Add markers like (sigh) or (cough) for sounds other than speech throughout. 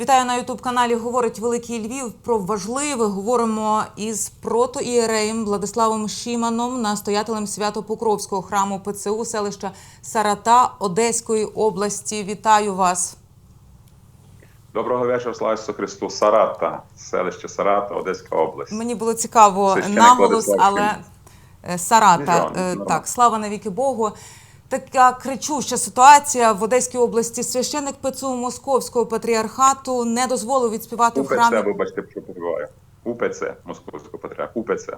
Вітаю на Ютуб каналі. Говорить Великий Львів про важливе. Говоримо із протоієреєм Владиславом Шіманом, настоятелем Свято-Покровського храму ПЦУ селища Сарата Одеської області. Вітаю вас. Доброго вечора, слава Ісусу Христу. Сарата, селище Сарата, Одеська область. Мені було цікаво наголос, але е, Сарата. Е, нічого. Так, слава навіки Богу. Така кричуща ситуація в Одеській області. Священник ПЦУ Московського патріархату не дозволив відспівати в УПЦ, храмі вибачте, що перебуваю. УПЦ, Московського патріарха. УПЦ.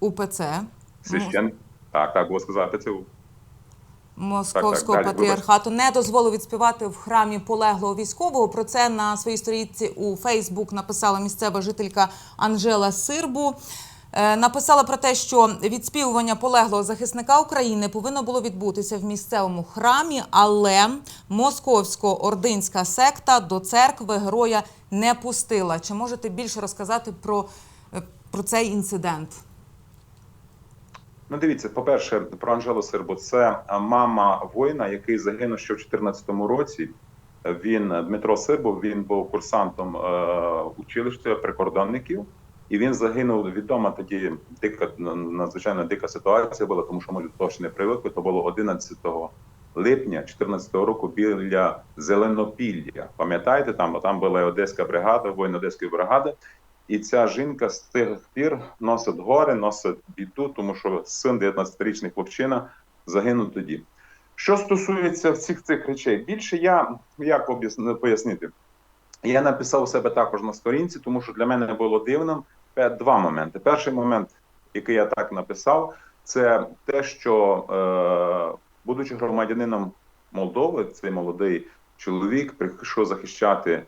УПЦ. Священ... Так, так, було сказати ПЦУ. Московського Так, так, патріархату не дозволив відспівати в храмі полеглого військового. Про це на своїй сторінці у Фейсбук написала місцева жителька Анжела Сирбу. Е, Написала про те, що відспівування полеглого захисника України повинно було відбутися в місцевому храмі, але московсько-ординська секта до церкви героя не пустила. Чи можете більше розказати про, е, про цей інцидент? Ну, дивіться, по-перше, про Анжелу Сирбу. Це мама воїна, який загинув ще в 2014 році. Він Дмитро Сирбов, він був курсантом е, училища прикордонників, і він загинув. Відома тоді дика надзвичайно дика ситуація була, тому що ми ще не привикли. То було 11 липня 2014 року біля Зеленопілля. Пам'ятаєте, там там була Одеська бригада, воїн Одеської бригади. І ця жінка з тих пір носить горе, носить біду, тому що син 19-річний хлопчина загинув тоді. Що стосується всіх цих речей, більше я як пояснити, я написав себе також на сторінці, тому що для мене було дивним два моменти. Перший момент, який я так написав, це те, що, е, будучи громадянином Молдови, цей молодий чоловік прийшов захищати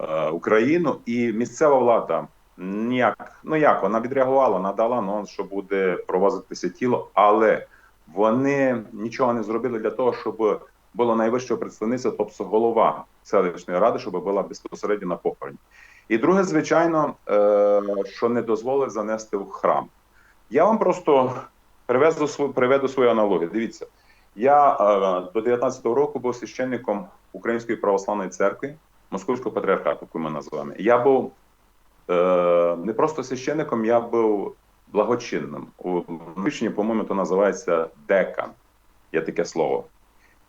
е, Україну, і місцева влада ніяк, ну як вона відреагувала, надала анонс, що буде провозитися тіло, але вони нічого не зробили для того, щоб було найвище представництво, тобто голова селищної ради, щоб була безпосередньо на похороні. І друге, звичайно, е, що не дозволили занести в храм. Я вам просто приведу свою приведу свою аналогію. Дивіться, я е, до 19-го року був священником Української православної церкви Московського патріархату, яку ми називаємо. Я був е, не просто священником, я був благочинним. У Вищині, по-моєму, то називається декан. Є таке слово.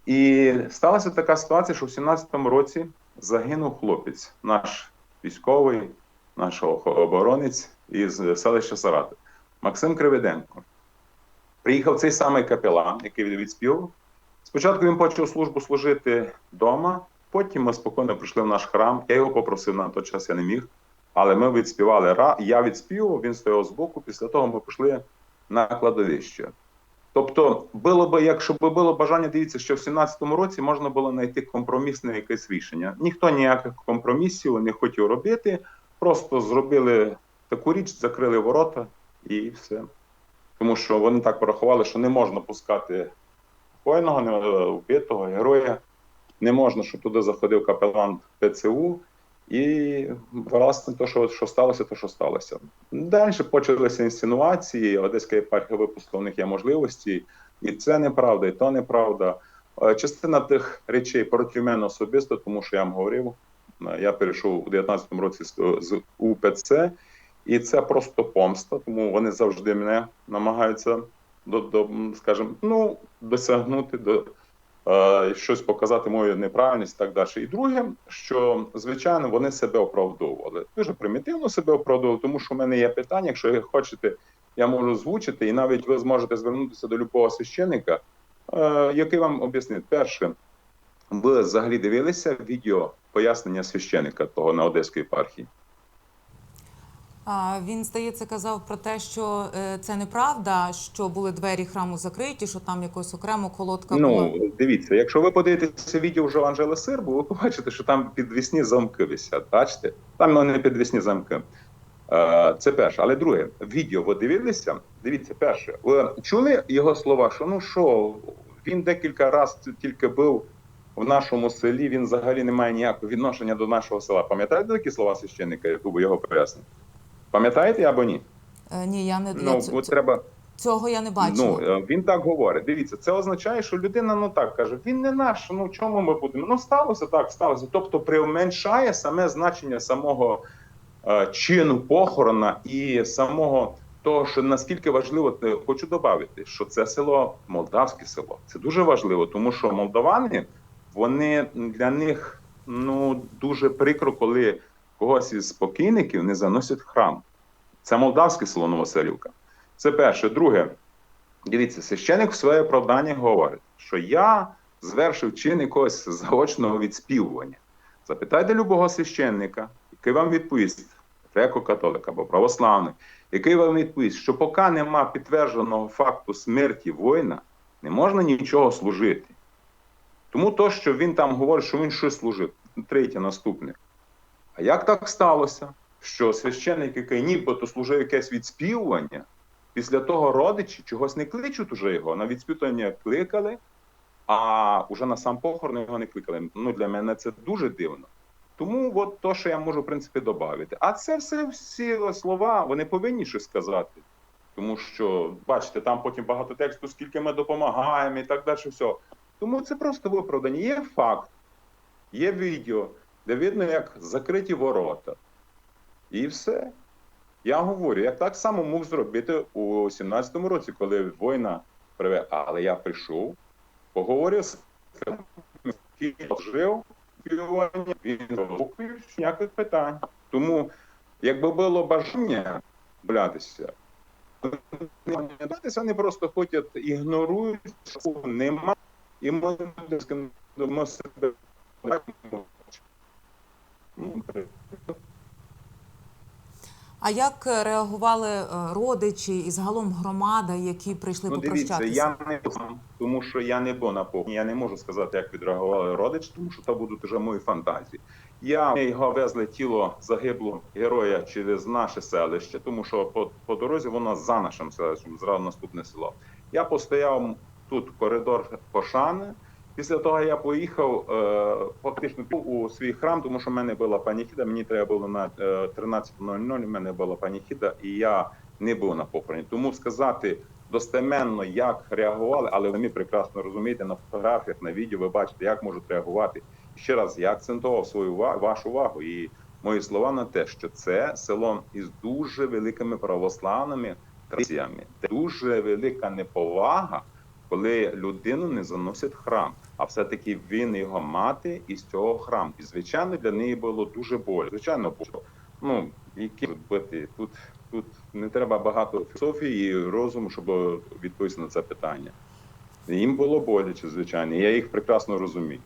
І сталася така ситуація, що в 17-му році загинув хлопець, наш військовий, наш оборонець із селища Сарати, Максим Кривиденко. Приїхав цей самий капелан, який відспів. Спочатку він почав службу служити вдома, потім ми спокійно прийшли в наш храм. Я його попросив на той час, я не міг. Але ми відспівали. Я відспівав, він стояв збоку. Після того ми пішли на кладовище. Тобто, було би, якщо б було бажання, дивіться, що в 17-му році можна було знайти компромісне якесь рішення. Ніхто ніяких компромісів не хотів робити, просто зробили таку річ, закрили ворота і все. Тому що вони так порахували, що не можна пускати воїного, е, вбитого, героя. Не можна, щоб туди заходив капелан ПЦУ. І власне, то, що, що сталося, то що сталося. Далі почалися інсинуації. Одеська єпархія випустила, у них є можливості, і це неправда, і то неправда. Е, Частина тих речей проти мене особисто, тому що я вам говорив, е, я перейшов у 19-му році з, УПЦ, і це просто помста, тому вони завжди мене намагаються до, до скажімо, ну, досягнути до щось показати мою неправильність і так далі. І друге, що звичайно вони себе оправдовували. Дуже примітивно себе оправдовували, тому що в мене є питання. Якщо ви хочете, я можу озвучити, і навіть ви зможете звернутися до любого священника, е, який вам об'яснить. Перше, ви взагалі дивилися відео пояснення священика того на Одеській єпархії? Він, здається, казав про те, що е, це неправда, що були двері храму закриті, що там якось окремо колодка була. Ну, дивіться, якщо ви подивитеся відео вже Анжели Сирбу, ви побачите, що там підвісні замки висять. Бачите? Там ну, не підвісні замки. Е, Це перше. Але друге, відео ви дивилися? Дивіться, перше, ви чули його слова, що ну що, він декілька разів тільки був в нашому селі, він взагалі не має ніякого відношення до нашого села. Пам'ятаєте такі слова священника, Ютубу його пояснив? Пам'ятаєте або ні? Е, Ні, я не я Ну, ц- от ц- треба. Цього я не бачила. Ну е, він так говорить. Дивіться, це означає, що людина ну так каже: він не наш. Ну чому ми будемо? Ну сталося так, сталося. Тобто применшає саме значення самого е, чину похорона і самого того, що наскільки важливо, е, хочу додати, що це село молдавське село. Це дуже важливо, тому що молдавани вони для них ну дуже прикро, коли когось із покійників не заносять в храм. Це молдавське село Новоселівка. Це перше. Друге, дивіться, священик в своє оправдання говорить, що я звершив чин якогось заочного відспівування. Запитайте любого священника, який вам відповість, греко-католик або православний, який вам відповість, що поки нема підтвердженого факту смерті воїна, не можна нічого служити. Тому то, що він там говорить, що він щось служив. Третє, наступне. Як так сталося, що священник, який нібито служив якесь відспівування, після того родичі чогось не кличуть уже його, на відспівання кликали, а уже на сам похорон його не кликали. Ну, для мене це дуже дивно. Тому от то, що я можу, в принципі, додати. А це все всі слова, вони повинні щось сказати. Тому що, бачите, там потім багато тексту, скільки ми допомагаємо і так далі. Все. Тому це просто виправдання. Є факт, є відео, де видно, як закриті ворота. І все. Я говорю, я так само мог зробити у 17-му році, коли воїна приве. Але я прийшов, поговорив з ким жив, він звукою, ніяких питань. Тому, якби було бажання блятися, вони просто хочуть ігнорують, що нема, і ми себе. А як реагували е, родичі і загалом громада, які прийшли Ну, дивіться, попрощатися? я не тому що я не був на похороні. Я не можу сказати, як відреагували родичі, тому що це будуть вже мої фантазії. Я його везли тіло загиблого героя через наше селище, тому що по, по дорозі воно за нашим селищем, зразу наступне село. Я постояв тут коридор Пошани. Після того я поїхав е, фактично у свій храм, тому що в мене була паніхіда. Мені треба було на е, 13.00, в мене була паніхіда, і я не був на похороні. Тому сказати достеменно, як реагували, але ви прекрасно розумієте на фотографіях, на відео ви бачите, як можуть реагувати. Ще раз я акцентував свою вашу увагу і мої слова на те, що це село із дуже великими православними традиціями, дуже велика неповага, коли людину не заносять храм. А все-таки він його мати із цього храму. І звичайно, для неї було дуже боль. Звичайно, було. ну які тут бити тут. Тут не треба багато філософії і розуму, щоб відповісти на це питання. Їм було боляче, звичайно. Я їх прекрасно розумію.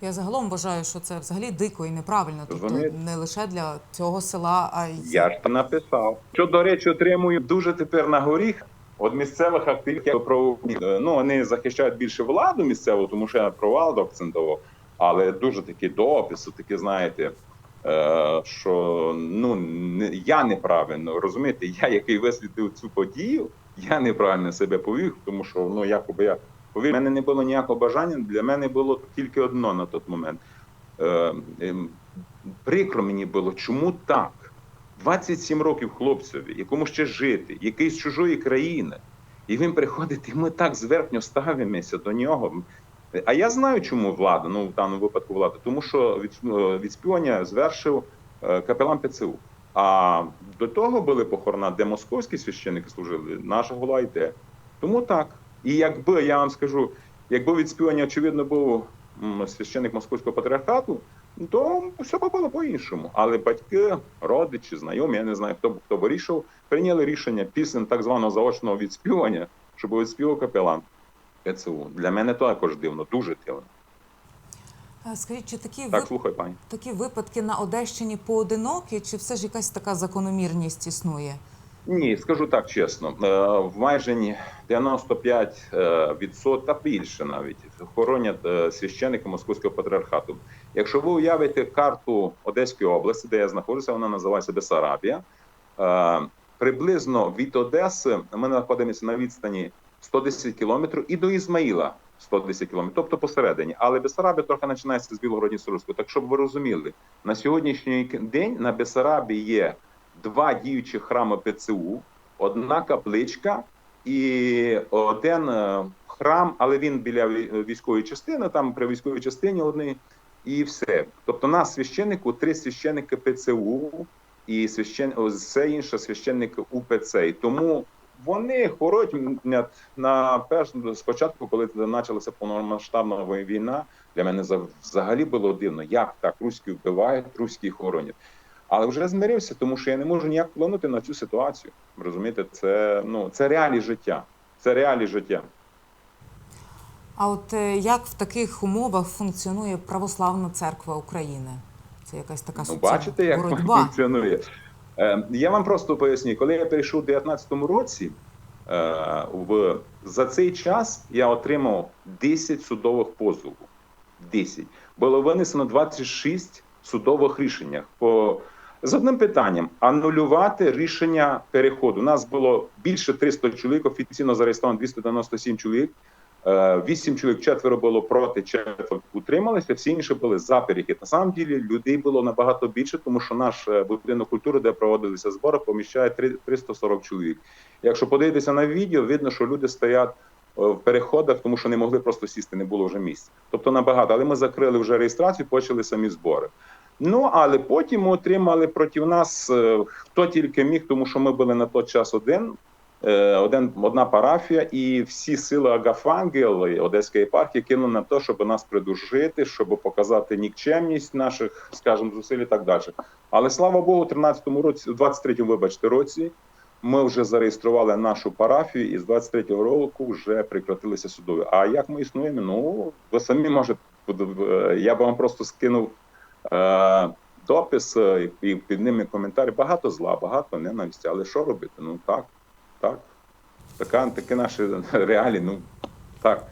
Я загалом вважаю, що це взагалі дико і неправильно. Тобто не лише для цього села, а й Я ж написав. Що, до речі, отримую дуже тепер на горіх від місцевих активістів про ну вони захищають більше владу місцеву, тому що я про владу акцентував. Але дуже такі дописи, такі, знаєте, е, що ну я неправильно розумієте, я який висвітлив цю подію, я неправильно себе повів, тому що ну якоби я повір, в мене не було ніякого бажання. Для мене було тільки одно на той момент. Е, ем, прикро мені було, чому так? 27 років хлопцеві, якому ще жити, який з чужої країни, і він приходить, і ми так зверхньо ставимося до нього. А я знаю, чому влада, ну в даному випадку влада, тому що від, е, відспівання звершив е, капелан ПЦУ. А до того були похорона, де московські священники служили, наша голова йде. Тому так. І якби я вам скажу, якби відспівання, очевидно, був священник московського патріархату, то все було по-іншому. Але батьки, родичі, знайомі, я не знаю, хто хто вирішив, прийняли рішення після так званого заочного відспівання, щоб відспівав капелан ПЦУ. Для мене також дивно, дуже дивно. Скажіть, чи такі Так, вип- слухай, пані. такі випадки на Одещині поодинокі, чи все ж якась така закономірність існує? Ні, скажу так чесно. е, В майже 95 е, відсот, та більше навіть хоронять е, московського патріархату. Якщо ви уявите карту Одеської області, де я знаходжуся, вона називається Бесарабія. е, Приблизно від Одеси ми знаходимося на відстані 110 кілометрів і до Ізмаїла 110 кілометрів, тобто посередині. Але Бесарабія трохи починається з Білгородністровського. Так щоб ви розуміли, на сьогоднішній день на Бесарабії є два діючі храми ПЦУ, одна капличка і один е, храм, але він біля вій- військової частини, там при військовій частині одний, і все. Тобто нас священнику, три священники ПЦУ і священ... все інше священники УПЦ. І тому вони хороть на перш спочатку, коли почалася повномасштабна війна, для мене за- взагалі було дивно, як так руські вбивають, руські хоронять. Але вже змирився, тому що я не можу ніяк вплинути на цю ситуацію. Розумієте, це ну це реалії життя. Це реалії життя. А от е, як в таких умовах функціонує Православна церква України? Це якась така Ну, бачите, як боротьба. функціонує. Е, я вам просто поясню, коли я перейшов у 19-му році, е, в, за цей час я отримав 10 судових позовів. 10. Було винесено 26 судових рішень по, з одним питанням: анулювати рішення переходу. У нас було більше 300 чоловік, офіційно зареєстровано 297 чоловік. Е, Вісім чоловік, четверо було проти, четверо утрималися, всі інші були за перехід. На самом ділі людей було набагато більше, тому що наш е, будинок культури, де проводилися збори, поміщає 340 чоловік. Якщо подивитися на відео, видно, що люди стоять е, в переходах, тому що не могли просто сісти, не було вже місця. Тобто набагато. Але ми закрили вже реєстрацію, почали самі збори. Ну але потім ми отримали проти нас е, хто тільки міг, тому що ми були на той час один. е, Один одна парафія, і всі сили Агафангел Одеської єпархії кинули на те, щоб нас придушити, щоб показати нікчемність наших, скажімо, зусиль і так далі. Але слава Богу, у 13-му році, у 23-му, вибачте, році, ми вже зареєстрували нашу парафію, і з 23-го року вже прекратилися судові. А як ми існуємо? Ну ви самі можете е, я би вам просто скинув допис е, і під ними коментарі. Багато зла, багато ненависті. Але що робити? Ну так, так. Така, такі наші (laughs) реалії. Ну так.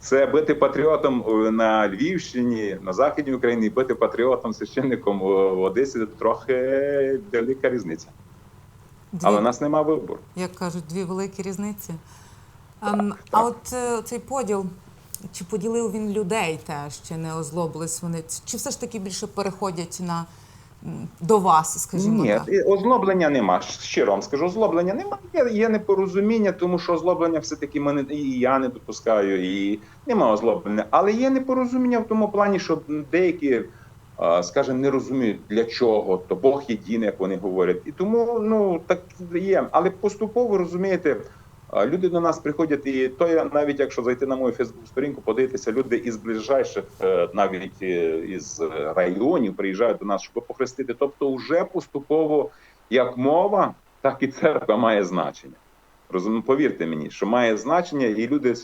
Це бути патріотом е, на Львівщині, на Західній Україні, і бути патріотом священником в в Одесі трохи велика різниця. Дві, Але у нас нема вибору. як кажуть, дві великі різниці. Ем, а от е, цей поділ, чи поділив він людей теж, чи не озлобились вони? Чи все ж таки більше переходять на до вас, скажімо Ні, так? і озлоблення нема. Щиро вам скажу, озлоблення нема. Є, є непорозуміння, тому що озлоблення все-таки мене і я не допускаю, і нема озлоблення. Але є непорозуміння в тому плані, що деякі, скажімо, не розуміють для чого, то Бог єдиний, як вони говорять. І тому ну так є. Але поступово розумієте. Люди до нас приходять, і то я навіть якщо зайти на мою Фейсбук-сторінку, подивитися, люди із ближайших, е, навіть е, із районів, приїжджають до нас, щоб похрестити. Тобто, вже поступово як мова, так і церква має значення. Розумію, повірте мені, що має значення, і люди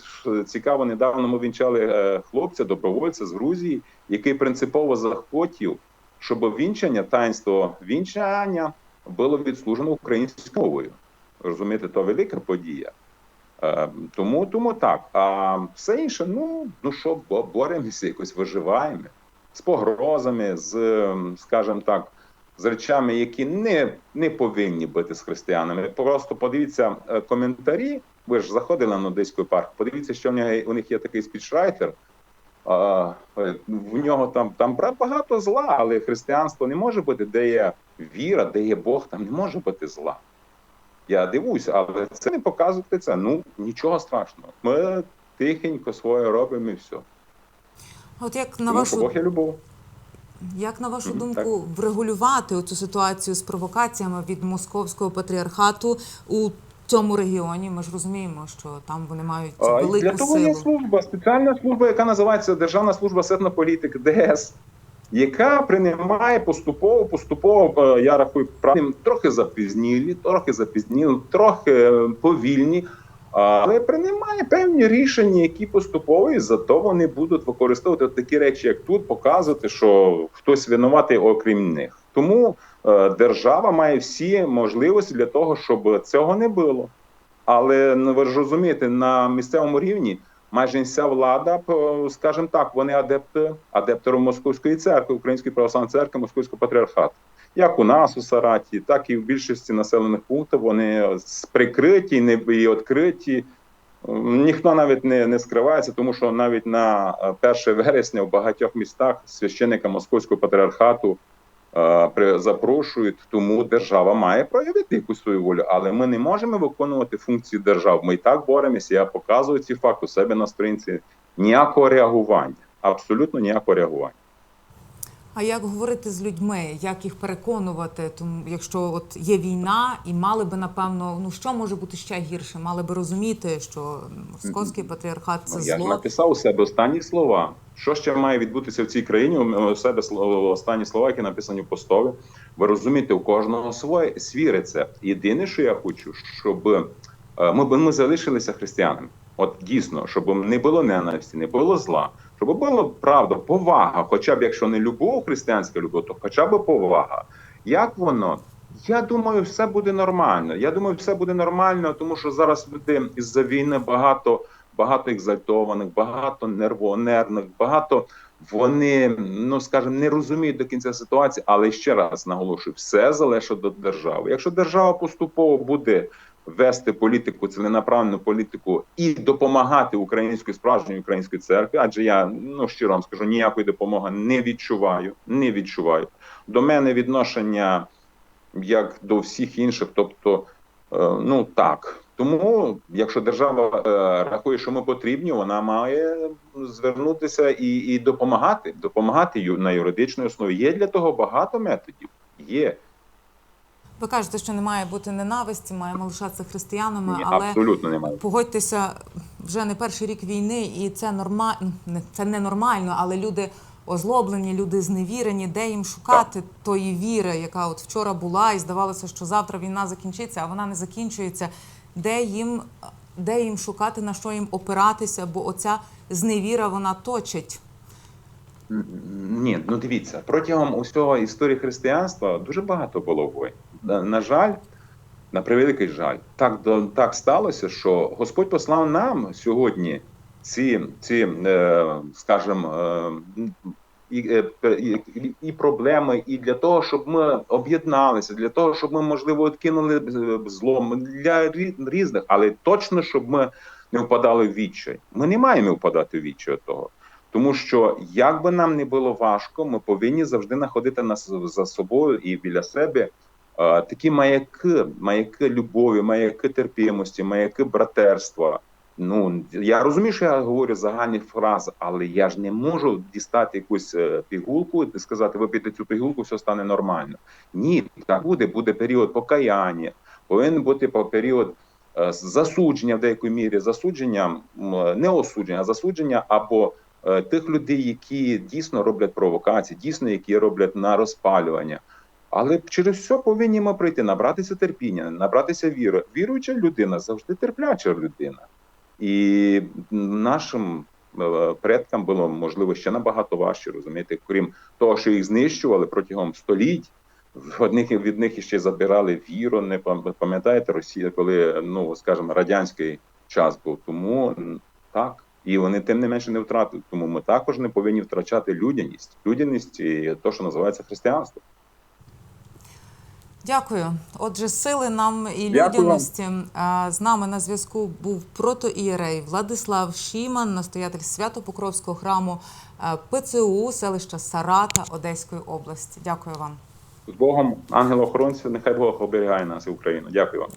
цікаво, недавно ми вінчали е, хлопця, добровольця з Грузії, який принципово захотів, щоб вінчання, таїнство вінчання було відслужено українською мовою. Розумієте, то велика подія. Е, тому, тому так. А все інше, ну, ну що, бо- боремося, якось виживаємо з погрозами, з, ем, скажімо так, з речами, які не, не повинні бути з християнами. Просто подивіться е, коментарі. Ви ж заходили на Одеський парк. Подивіться, що в нього у них є такий спічрайтер. А, е, в нього там там багато зла, але християнство не може бути, де є віра, де є Бог, там не може бути зла. Я дивуюся, але це не показувати це. Ну нічого страшного. Ми тихенько своє робимо і все. От як на Тому вашу Бог є любов. Як на вашу думку врегулювати цю ситуацію з провокаціями від московського патріархату у цьому регіоні? Ми ж розуміємо, що там вони мають і велику Для того є служба, спеціальна служба, яка називається Державна служба сетнополітики ДС, яка приймає поступово, поступово, е, я рахую, правильно, трохи запізнілі, трохи запізнілі, трохи е, повільні, але приймає певні рішення, які поступово і зато вони будуть використовувати такі речі, як тут, показувати, що хтось винуватий, окрім них. Тому е, держава має всі можливості для того, щоб цього не було. Але ну, ви ж розумієте, на місцевому рівні майже вся влада, скажімо так, вони адепти, адепти Московської церкви, Української православної церкви, Московського патріархату. Як у нас у Сараті, так і в більшості населених пунктів вони прикриті не відкриті. Ніхто навіть не, не скривається, тому що навіть на е, 1 вересня в багатьох містах священника Московського патріархату е, запрошують, тому держава має проявити якусь свою волю. Але ми не можемо виконувати функції держав. Ми і так боремося. Я показую ці факти у себе на сторінці. Ніякого реагування, абсолютно ніякого реагування. А як говорити з людьми, як їх переконувати? Тому якщо от є війна, і мали би напевно, ну що може бути ще гірше? Мали би розуміти, що московський патріархат це Ну, я ж зло. написав у себе останні слова. Що ще має відбутися в цій країні? У себе останні слова, які написані в постові. Ви розумієте, у кожного своє свій рецепт. Єдине, що я хочу, щоб е, ми, ми залишилися християнами. От дійсно, щоб не було ненависті, не було зла, щоб було правда, повага, хоча б якщо не любов, християнська любов, то хоча б повага. Як воно? Я думаю, все буде нормально. Я думаю, все буде нормально, тому що зараз люди із-за війни багато, багато екзальтованих, багато нервонервних, багато вони, ну скажімо, не розуміють до кінця ситуації. Але ще раз наголошую, все залежить від держави. Якщо держава поступово буде вести політику, ціленаправлену політику і допомагати української справжньої української церкві, адже я ну щиро вам скажу, ніякої допомоги не відчуваю. Не відчуваю. До мене відношення як до всіх інших, тобто, е, ну так. Тому, якщо держава е, рахує, що ми потрібні, вона має звернутися і, і допомагати, допомагати на юридичній основі. Є для того багато методів. Є Ви кажете, що не має бути ненависті, маємо лишатися християнами, Ні, але абсолютно немає. погодьтеся, вже не перший рік війни, і це норма... це не нормально, але люди озлоблені, люди зневірені, де їм шукати тої віри, яка от вчора була, і здавалося, що завтра війна закінчиться, а вона не закінчується. Де їм, де їм шукати, на що їм опиратися, бо оця зневіра вона точить. Ні, ну дивіться, протягом усього історії християнства дуже багато було воїн. На, жаль, на превеликий жаль, так так сталося, що Господь послав нам сьогодні ці, ці е, скажімо, е, і, е, і, і- проблеми, і для того, щоб ми об'єдналися, для того, щоб ми, можливо, відкинули злом для рі- різних, але точно, щоб ми не впадали в відчай. Ми не маємо впадати в відчай того. Тому що як би нам не було важко, ми повинні завжди знаходити нас за собою і біля себе такі маяки, маяки любові, маяки терпимості, маяки братерства. Ну я розумію, що я говорю загальні фрази, але я ж не можу дістати якусь е, пігулку і сказати, випийте цю пігулку, все стане нормально. Ні, так буде. Буде період покаяння, повинен бути по- період е, засудження в деякій мірі, засудження не осудження, а засудження або е, тих людей, які дійсно роблять провокації, дійсно які роблять на розпалювання. Але через все повинні ми пройти, набратися терпіння, набратися віри. Віруюча людина завжди терпляча людина. І нашим е, предкам було можливо ще набагато важче розумієте, крім того, що їх знищували протягом століть. Одних від них ще забирали віру. Не пам'ятаєте Росія, коли ну скажімо, радянський час був. Тому так. І вони тим не менше не втратили. Тому ми також не повинні втрачати людяність, людяність і те, що називається християнство. Дякую. Отже, сили нам і Дякую людяності. З нами на зв'язку був протоієрей Владислав Шіман, настоятель Свято-Покровського храму ПЦУ, селища Сарата Одеської області. Дякую вам. З Богом, ангел-охоронця, нехай Бог оберігає нас і Україну. Дякую вам.